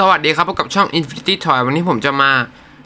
สวัสดีครับพบกับช่อง Infinity Toy วันนี้ผมจะมา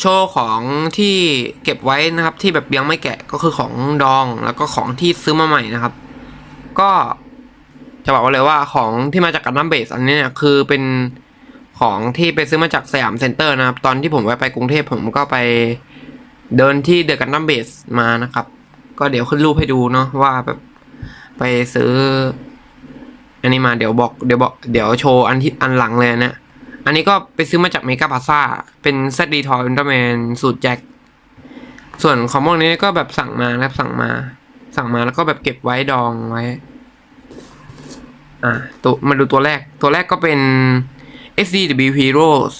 โชว์ของที่เก็บไว้นะครับ ที่แบบยังไม่แกะก็คือของดองแล้วก็ของที่ซื้อมาใหม่นะครับ ก็จะบอกเลยว่าของที่มาจากกันดั้มเบสอันนี้เนี่ยคือเป็นของที่ไปซื้อมาจากสยามเซ็นเตอร์นะครับ ตอนที่ผมไปไปกรุงเทพผมก็ไปเดินที่เดอะกันดั้มเบสมานะครับ ก็เดี๋ยวขึ้นรูปให้ดูเนาะว่าแบบไปซื้อ อันนี้มาเดี๋ยวบอกเดี๋ยวบอกเดี๋ยวโชว์อันที่อันหลังเลยนะ อันนี้ก็ไปซื้อมาจากเมกาพาซ่า เป็นเซตดีทอยอุลตร้าแมนสูตรแจ็ค ส่วนของพวกนี้ก็แบบสั่งมานะครับสั่งมา สั่งมาแล้วก็แบบเก็บไว้ดองไว้ อ่าตัวมาดูตัวแรก ตัวแรกก็เป็น SDW Heroes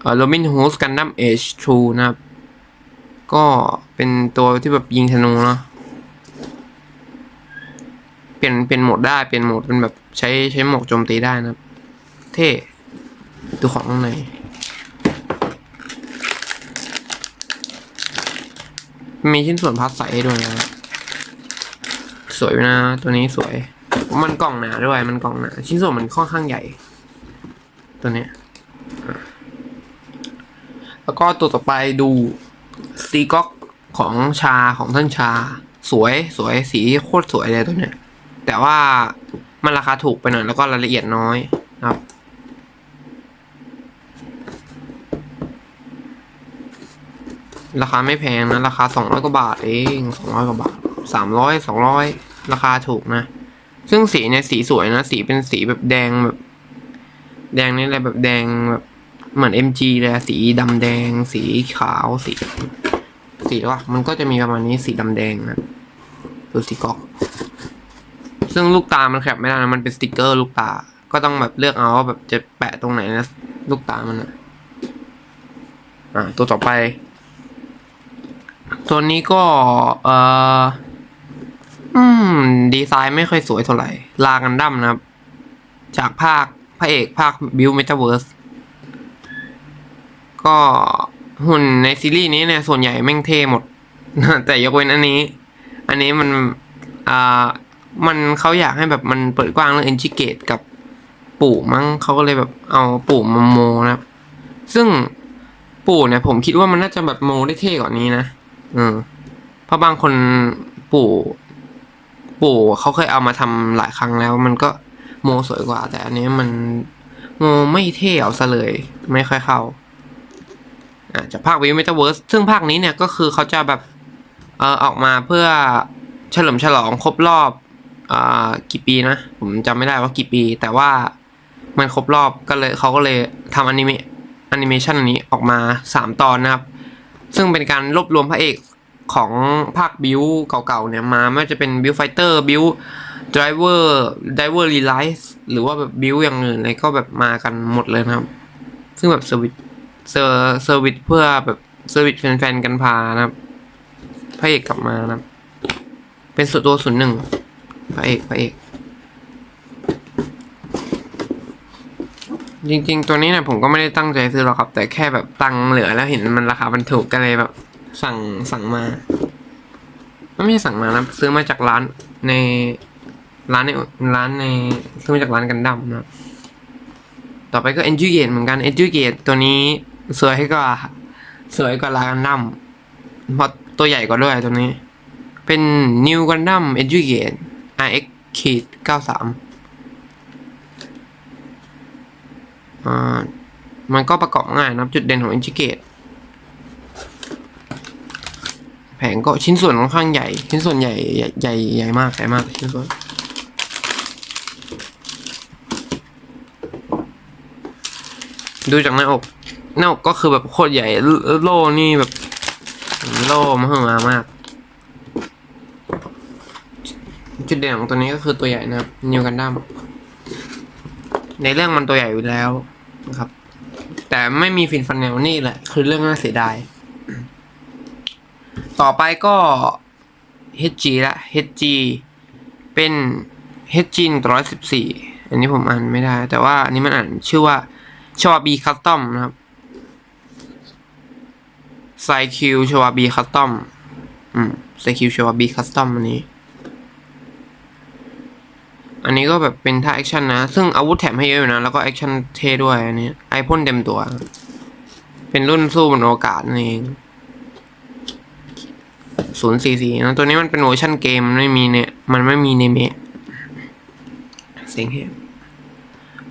เอ่อ Robin Hood Gundam Age 2นะครับ ก็เป็นตัวที่แบบยิงธนูเนาะเปลี่ยนเปลี่ยนโหมดได้ เปลี่ยนโหมดเป็นแบบใช้ใช้หมวกโจมตีได้นะครับ เท่ ดูของข้างในมีชิ้นส่วนพลาสใสด้วยนะสวยนะ ตัวนี้สวย มันกล่องหนาด้วย มันกล่องหนา ชิ้นส่วนมันค่อนข้างใหญ่ ตัวเนี้ยแล้วก็ตัวต่อไปดูสตีก๊อกของชาของท่านชา สวยสวยสีโคตรสวยเลยตัวเนี้ยแต่ว่ามันราคาถูกไปหน่อยแล้วก็รายละเอียดน้อยนะครับ ราคาไม่แพงนะ ราคาสองร้อยกว่าบาทเองสองร้อยกว่าบาทสามร้อยสองร้อยราคาถูกนะ ซึ่งสีเนี่ยสีสวยนะ สีเป็นสีแบบแดงแบบ แดงนี่อะไรแบบแดงแบบเหมือน MG เลยอะสีดำแดง สีขาวสี สีว่ามันก็จะมีประมาณนี้สีดำแดงนะดูสีกอก ซึ่งลูกตา มันแคปไม่ได้นะมันเป็นสติกเกอร์ลูกตา ก็ต้องแบบเลือกเอาว่าแบบจะแปะตรงไหนนะ ลูกตามันอะอ่า ตัวต่อไป ตัวนี้ก็เอ่ออืม ดีไซน์ไม่ค่อยสวยเท่าไหร่ ลากันดั้มนะครับ จากภาคพระเอกภาคบิวเมตาเวิร์สก็หุ่นในซีรีส์นี้เนี่ย ส่วนใหญ่แม่งเท่หมด แต่ยกเว้นอันนี้ อันนี้มัน อ่า มันเขาอยากให้แบบมันเปิดกว้างเรื่องเอนจิเกตกับปู่มั้งเขาก็เลยแบบเอาปู่มาโมนะครับ ซึ่งปู่เนี่ยผมคิดว่ามันน่าจะแบบโมได้เท่กว่านี้นะ อืมเพราะบางคนปู่ ปู่เขาเคยเอามาทำหลายครั้งแล้ว มันก็โมสวยกว่า แต่อันนี้มันโมไม่เท่เอาซะเลย ไม่ค่อยเข้าอ่าจากภาควิวเมตาเวิร์สซึ่งภาคนี้เนี่ยก็คือเขาจะแบบเออออกมาเพื่อเฉลิมฉลองครบรอบอ่ากี่ปีนะ ผมจำไม่ได้ว่ากี่ปี แต่ว่ามันครบรอบก็เลยเขาก็เลยทำอนิเมะแอนิเมชันอันนี้ออกมาสามตอนนะครับ ซึ่งเป็นการรวบรวมพระเอกของภาคบิวเก่าๆเนี่ยมาไม่ว่าจะเป็นบิวไฟเตอร์บิวดรเวอร์ดรเวอร์รีไลซ์หรือว่าแบบบิวอย่างอื่นอะไรก็แบบมากันหมดเลยนะครับ ซึ่งแบบเซอร์วิสเซอร์เซอร์วิสเพื่อแบบเซอร์วิสแฟนๆกันพานะครับพระเอกกลับมานะครับ เป็นสุดตัวศูนย์หนึ่งพระเอกพระเอก จริง ๆ ตัวนี้เนี่ยผมก็ไม่ได้ตั้งใจซื้อหรอกครับ แต่แค่แบบตังค์เหลือแล้วเห็นมันราคามันถูกก็เลยแบบ สั่งสั่งมา ไม่ใช่สั่งมานะซื้อมาจากร้านในร้านในร้านในซื้อมาจากร้านกันดั้มนะต่อไปก็ e n j u g a t e เหมือนกัน e n j u g a t e ตัวนี้สวยกว่าสวยกว่าร้านกันดั้มเพราะตัวใหญ่กว่าด้วยตัวนี้ เป็น New Gundam e n j u g a t e RX ขีด93 อ่า มันก็ประกอบง่ายนะครับจุดเด่นของอินจิเกตแผงก็ชิ้นส่วนค่อนข้างใหญ่ ชิ้นส่วนใหญ่ใหญ่ใหญ่ใหญ่มากใหญ่มากชิ้นส่วนดูจากหน้าอกหน้าอกก็คือแบบโคตรใหญ่โล่นี่แบบ โล่มหึมามาก จุดเด่นของตัวนี้ก็คือตัวใหญ่นะครับนิวกันดั้มในเรื่องมันตัวใหญ่อยู่แล้ว ครับ แต่ไม่มีฟินฟันแนลนี่แหละ คือเรื่องน่าเสียดาย ต่อไปก็ HG ละ HG เป็น HG ร้อยสิบสี่อันนี้ผมอ่านไม่ได้ แต่ว่าอันนี้มันอ่านชื่อว่าชวาบีคัสตอมนะครับไซคิวชวาบีคัสตอม อืมไซคิวชวาบีคัสตอมอันนี้ อันนี้ก็แบบเป็นท่าแอคชั่นนะ ซึ่งอาวุธแถมให้เยอะอยู่นะ แล้วก็แอคชั่นเท่ด้วยอันนี้ไอพ่นเต็มตัว เป็นรุ่นสู้บนอวกาศนั่นเองศูนย์สี่สี่นะตัวนี้มันเป็นเวอร์ชันเกมมันไม่มีเนี่ย มันไม่มีในเมะเสียงเฮ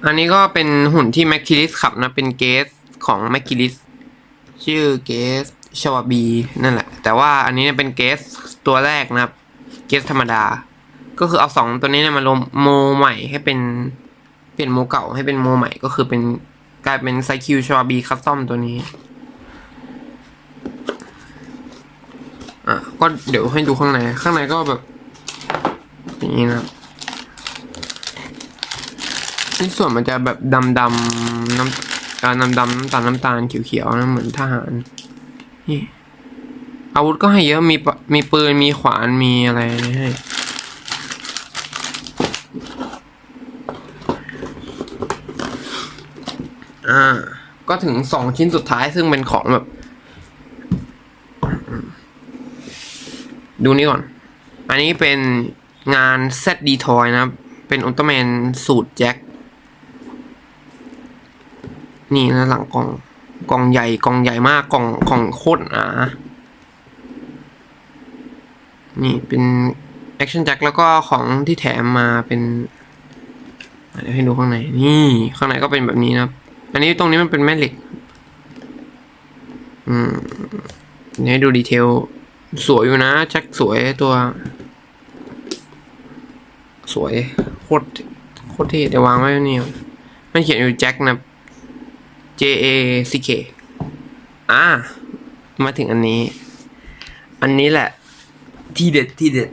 อันนี้ก็เป็นหุ่นที่แมคคิลิสขับนะ เป็นเกสของแมคคิลิสชื่อเกสชวาบีนั่นแหละ แต่ว่าอันนี้เป็นเกสตัวแรกนะครับ เกสธรรมดา ก็คือเอาสองตัวนี้เนี่ยมารวมโมใหม่ให้เป็นเปลี่ยนโมเก่าให้เป็นโมใหม่ก็คือเป็นกลายเป็นไซคิวชวาบีคัสตอมตัวนี้อะก็เดี๋ยวให้ดูข้างใน ข้างในก็แบบอย่างนี้นะครับนี่ส่วนมันจะแบบดำดำน้ำอ่าดำดำน้ำตาลน้ำตาลเขียวๆนะเหมือนทหารนี่อาวุธก็ให้เยอะมีปะมีปืนมีขวานมีอะไรให้ อ่า ก็ถึงสองชิ้นสุดท้ายซึ่งเป็นของแบบ ดูนี่ก่อน อันนี้เป็นงาน ZD Toy นะครับ เป็นอุลตร้าแมนสูตรแจ็ค นี่นะหลังกล่องกล่องใหญ่กล่องใหญ่มากกล่องกล่องโคตรหนานี่เป็นแอคชั่นแจ็คแล้วก็ของที่แถมมาเป็นเดี๋ยวให้ดูข้างใน นี่ ข้างในก็เป็นแบบนี้นะครับ อันนี้ตรงนี้มันเป็นแม่เหล็ก อืมเดี๋ยวให้ดูดีเทล สวยอยู่นะแจ็คสวยตัว สวย โคตรโคตรเท่เดี๋ยววางไว้นี่มันเขียนอยู่แจ็คนะ J A C K อ่า มาถึงอันนี้ อันนี้แหละ ที่เด็ดที่เด็ด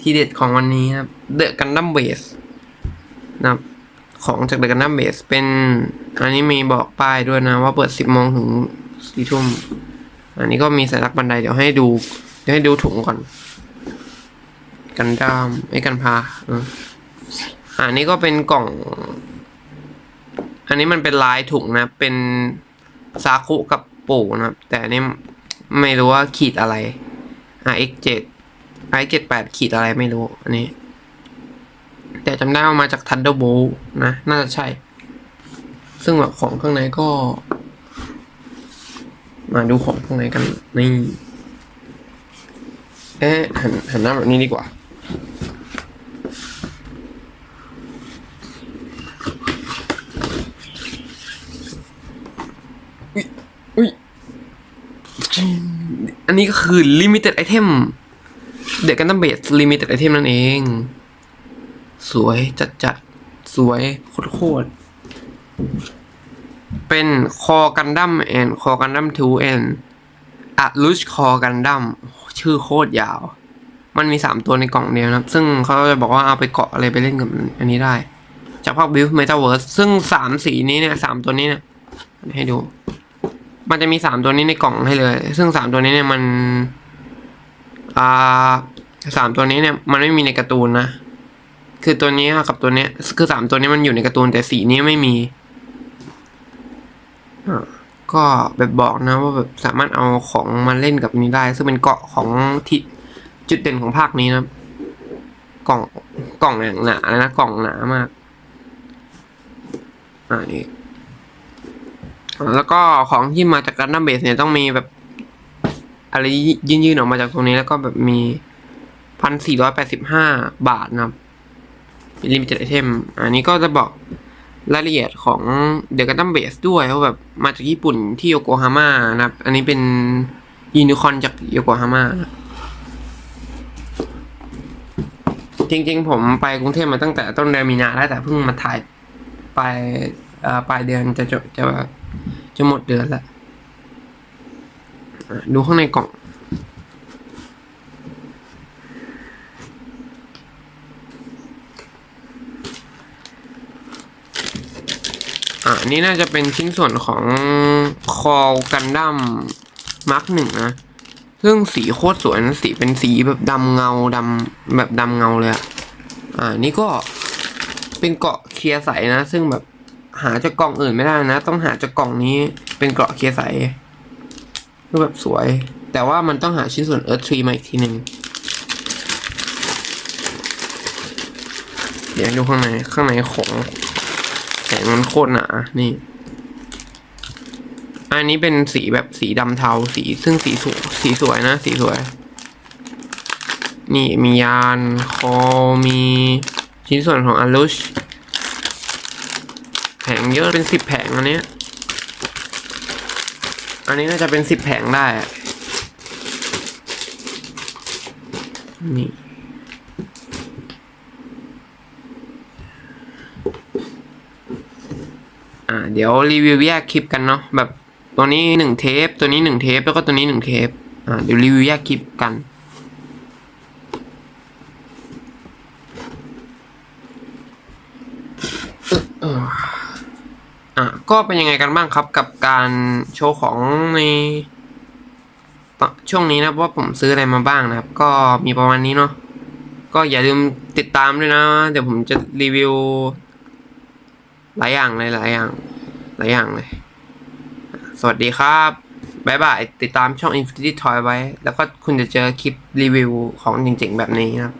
ที่เด็ดของวันนี้นะครับ The Gundam Base นะครับ ของจาก The Gundam Base เป็นอันนี้มีบอกป้ายด้วยนะ ว่าเปิด 10โมงถึง4ทุ่ม อันนี้ก็มีสัญลักษณ์บันไดเดี๋ยวให้ดู เดี๋ยวให้ดูถุงก่อน กันดามไอ้กันพาอันนี้ก็เป็นกล่อง อันนี้มันเป็นลายถุงนะ เป็นซาคุกับปู่นะครับ แต่นนี้ไม่รู้ว่าขีดอะไร RX7 RX78 ขีดอะไรไม่รู้ อันนี้ แต่จำได้ว่ามาจาก Thunderbolt นะ น่าจะใช่ ซึ่งแบบของข้างในก็ มาดูของข้างในกันนี่เอ๊ะหันหันหน้าแบบนี้ดีกว่าอุ้ยอันนี้ก็คือ limited item เด็กกันตั้งเบส limited item นั่นเอง สวยจัดจัดๆสวยโคตรโคตรๆเป็นคอกันดั้มแอนคอกันดั้มทูแอนอะลุชคอกันดั้มชื่อโคตรยาว มันมีสามตัวในกล่องเดียวนะครับซึ่งเขาจะบอกว่าเอาไปเกาะอะไรไปเล่นกับอันนี้ได้ จากภาคบิวเมตาเวิร์สซึ่งสามสีนี้เนี่ยสามตัวนี้เนี่ยให้ดู มันจะมีสามตัวนี้ในกล่องให้เลย ซึ่งสามตัวนี้เนี่ยมัน อ่าสามตัวนี้เนี่ย มันไม่มีในการ์ตูนนะ คือตัวนี้กับตัวเนี้ย คือสามตัวนี้มันอยู่ในการ์ตูนแต่สีนี้ไม่มีก็แบบบอกนะว่าแบบสามารถเอาของมาเล่นกับนี้ได้ ซึ่งเป็นเกาะของที่จุดเด่นของภาคนี้นะกล่องกล่องอย่างหนาเลยนะกล่องหนามาก อ่านี่แล้วก็ของที่มาจากการดัมเบสเนี่ยต้องมีแบบ อะไรยื่นๆออกมาจากตรงนี้แล้วก็แบบมีพันสี่ร้อยแปดสิบห้าบาทนะครับ ลิมิเต็ดไอเทมอันนี้ก็จะบอกรายละเอียดของเดอะกันดัมเบสด้วยว่าแบบมาจากญี่ปุ่นที่โยโกฮาม่านะครับ อันนี้เป็นยูนิคอนจากโยโกฮาม่านะจริงๆ ผมไปกรุงเทพมาตั้งแต่ต้นเดือนมีนาแล้วแต่เพิ่งมาถ่ายปลายปลายเดือนจะจบจะจะหมดเดือนละดูข้างในกล่อง อ่านี่น่าจะเป็นชิ้นส่วนของคอกันดั้มมาร์กหนึ่งนะ ซึ่งสีโคตรสวยนะสีเป็นสีแบบดำเงาดำแบบดำเงาเลยอะอ่านี่ก็เป็นเกาะเคลียร์ใสนะ ซึ่งแบบหาจากกล่องอื่นไม่ได้นะ ต้องหาจากกล่องนี้เป็นเกาะเคลียร์ใสคือแบบสวย แต่ว่ามันต้องหาชิ้นส่วนเอิร์ธทรีมาอีกทีหนึ่งเดี๋ยวดูข้างในข้างในของ มันโคตรหนา นี่ อันนี้เป็นสีแบบสีดำเทา สีซึ่งสีสวยสีสวยนะ สีสวย นี่มียาน คอ มีชิ้นส่วนของอลุช แผงเยอะเป็นสิบแผงอันนี้ อันนี้น่าจะเป็นสิบแผงได้ นี่ อ่าเดี๋ยวรีวิวแยกคลิปกันเนาะแบบตัวนี้หนึ่งเทป ตัวนี้หนึ่งเทปแล้วก็ตัวนี้หนึ่งเทปอ่าเดี๋ยวรีวิวแยกคลิปกัน อะก็เป็นยังไงกันบ้างครับกับการโชว์ของในตอนช่วงนี้นะว่าผมซื้ออะไรมาบ้างนะครับ ก็มีประมาณนี้เนาะก็อย่าลืมติดตามด้วยนะ เดี๋ยวผมจะรีวิว หลายอย่างเลยหลายอย่างหลายอย่างเลย สวัสดีครับบายบายติดตามช่อง Infinity Toy ไว้ แล้วก็คุณจะเจอคลิปรีวิวของจริงๆแบบนี้นะครับ